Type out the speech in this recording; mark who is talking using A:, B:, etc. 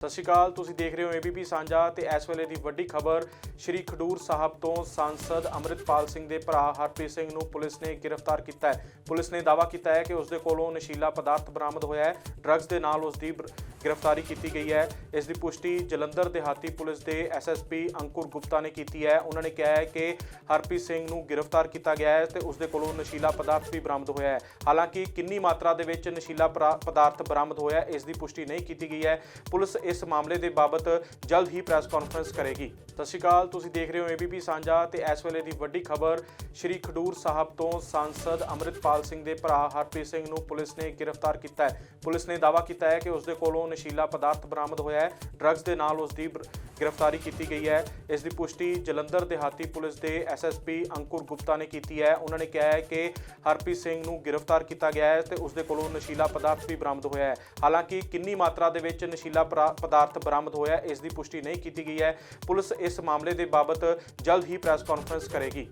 A: ਸਤਿ ਸ਼੍ਰੀ ਅਕਾਲ, ਤੁਸੀਂ ਦੇਖ ਰਹੇ ਹੋ ਏਬੀਪੀ ਸਾਂਝਾ ਤੇ ਇਸ ਵੇਲੇ ਦੀ ਵੱਡੀ ਖਬਰ ਸ਼੍ਰੀ ਖਡੂਰ ਸਾਹਿਬ ਤੋਂ ਸਾਂਸਦ ਅੰਮ੍ਰਿਤਪਾਲ ਸਿੰਘ ਦੇ ਭਰਾ ਹਰਪ੍ਰੀਤ ਸਿੰਘ ਨੂੰ ਪੁਲਿਸ ਨੇ ਗ੍ਰਿਫਤਾਰ ਕੀਤਾ ਹੈ। ਪੁਲਿਸ ਨੇ ਦਾਅਵਾ ਕੀਤਾ ਹੈ ਕਿ ਉਸ ਦੇ ਕੋਲੋਂ ਨਸ਼ੀਲਾ ਪਦਾਰਥ ਬਰਾਮਦ ਹੋਇਆ ਹੈ। ਡਰੱਗਸ ਦੇ ਨਾਲ ਉਸ ਦੀ ਗ੍ਰਿਫਤਾਰੀ ਕੀਤੀ ਗਈ ਹੈ। ਇਸ ਦੀ ਪੁਸ਼ਟੀ ਜਲੰਧਰ ਦਿਹਾਤੀ ਪੁਲਿਸ ਦੇ ਐਸਐਸਪੀ ਅੰਕੁਰ ਗੁਪਤਾ ਨੇ ਕੀਤੀ ਹੈ। ਉਹਨਾਂ ਨੇ ਕਿਹਾ ਹੈ ਕਿ ਹਰਪ੍ਰੀਤ ਸਿੰਘ ਨੂੰ ਗ੍ਰਿਫਤਾਰ ਕੀਤਾ ਗਿਆ ਹੈ ਤੇ ਉਸ ਦੇ ਕੋਲੋਂ ਨਸ਼ੀਲਾ ਪਦਾਰਥ ਵੀ ਬਰਾਮਦ ਹੋਇਆ ਹੈ। ਹਾਲਾਂਕਿ ਕਿੰਨੀ ਮਾਤਰਾ ਦੇ ਵਿੱਚ ਨਸ਼ੀਲਾ ਪਰਾ- ਪਦਾਰਥ ਬਰਾਮਦ ਹੋਇਆ, ਇਸ ਦੀ ਪੁਸ਼ਟੀ ਨਹੀਂ ਕੀਤੀ ਗਈ ਹੈ। ਪੁਲਿਸ ਇਸ ਮਾਮਲੇ ਦੇ ਬਾਬਤ ਜਲਦ ਹੀ ਪ੍ਰੈਸ ਕਾਨਫਰੰਸ ਕਰੇਗੀ। ਸਤਿ ਸ਼੍ਰੀ ਅਕਾਲ। ਤੁਸੀਂ ਦੇਖ ਰਹੇ ਹੋ ਏਬੀਪੀ ਸਾਂਝਾ ਤੇ ਇਸ ਵੇਲੇ ਦੀ ਵੱਡੀ ਖਬਰ ਸ਼੍ਰੀ ਖਡੂਰ ਸਾਹਿਬ ਤੋਂ ਸਾਂਸਦ ਅੰਮ੍ਰਿਤਪਾਲ ਸਿੰਘ ਦੇ ਭਰਾ ਹਰਪ੍ਰੀਤ ਸਿੰਘ ਨੂੰ ਪੁਲਿਸ ਨੇ ਗ੍ਰਿਫਤਾਰ ਕੀਤਾ ਹੈ। ਪੁਲਿਸ ਨੇ ਦਾਅਵਾ ਕੀਤਾ ਹੈ ਕਿ ਉਸ ਦੇ ਕੋਲੋਂ ਨਸ਼ੀਲਾ ਪਦਾਰਥ ਬਰਾਮਦ ਹੋਇਆ ਹੈ। ਡਰੱਗਸ ਦੇ ਨਾਲ ਉਸ ਦੀ ਗ੍ਰਿਫਤਾਰੀ ਕੀਤੀ ਗਈ ਹੈ। ਇਸ ਦੀ ਪੁਸ਼ਟੀ ਜਲੰਧਰ ਦਿਹਾਤੀ ਪੁਲਿਸ ਦੇ ਐਸਐਸਪੀ ਅੰਕੁਰ ਗੁਪਤਾ ਨੇ ਕੀਤੀ ਹੈ। ਉਹਨਾਂ ਨੇ ਕਿਹਾ ਹੈ ਕਿ ਹਰਪ੍ਰੀਤ ਸਿੰਘ ਨੂੰ ਗ੍ਰਿਫਤਾਰ ਕੀਤਾ ਗਿਆ ਹੈ ਤੇ ਉਸ ਦੇ ਕੋਲੋਂ ਨਸ਼ੀਲਾ ਪਦਾਰਥ ਵੀ ਬਰਾਮਦ ਹੋਇਆ ਹੈ। ਹਾਲਾਂਕਿ ਕਿੰਨੀ ਮਾਤਰਾ ਦੇ ਵਿੱਚ ਨਸ਼ੀਲਾ ਪਦਾਰਥ ਬਰਾਮਦ ਹੋਇਆ ਇਸ ਦੀ ਪੁਸ਼ਟੀ ਨਹੀਂ ਕੀਤੀ ਗਈ ਹੈ। ਪੁਲਿਸ ਇਸ ਮਾਮਲੇ ਦੇ ਬਾਬਤ ਜਲਦ ਹੀ ਪ੍ਰੈਸ ਕਾਨਫਰੰਸ ਕਰੇਗੀ।